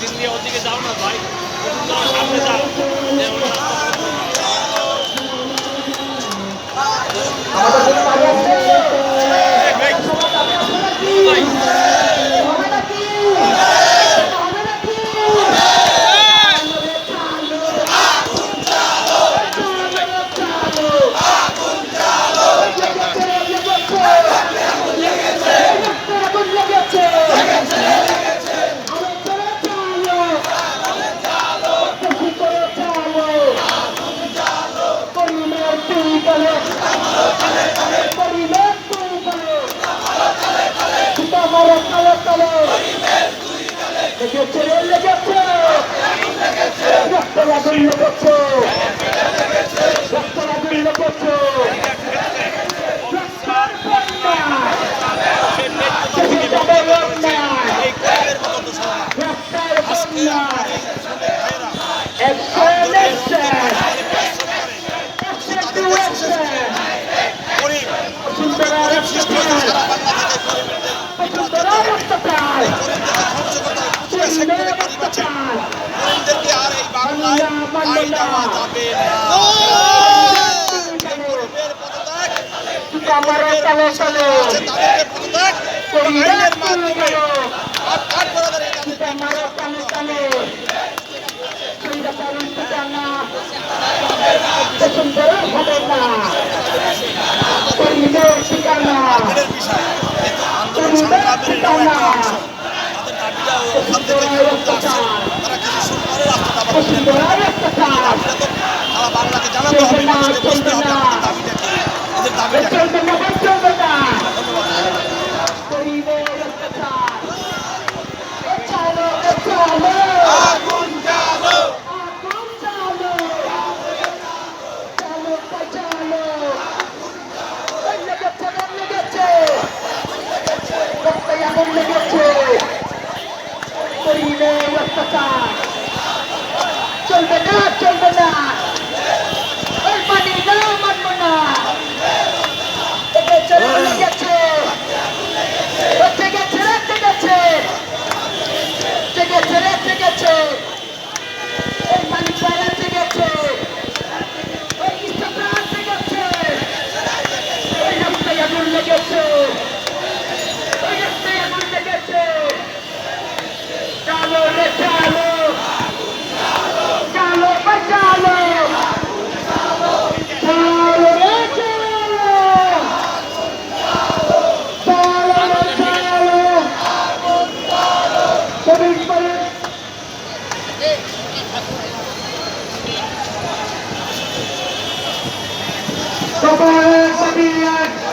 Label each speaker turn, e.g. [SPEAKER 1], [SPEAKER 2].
[SPEAKER 1] দিন দিয়ে ওদিকে যাও না ভাই। সামনে যাও। তুই বলে পরিবেশ তুই বলে সীতা মারা কালে কালে লেগেছে। সেখানে পাঠাচ্ছেন হিন্দুদেরকে আর এই বাংলায় আই দেওয়া যাবে না। অন্যায় অত্যাচার পশ্চিমবঙ্গের অত্যাচার সারা বাংলাকে জানাতে হবে মানুষকে বুঝতে হবে আমাদের দাবিটা Bye. Abajo la familia.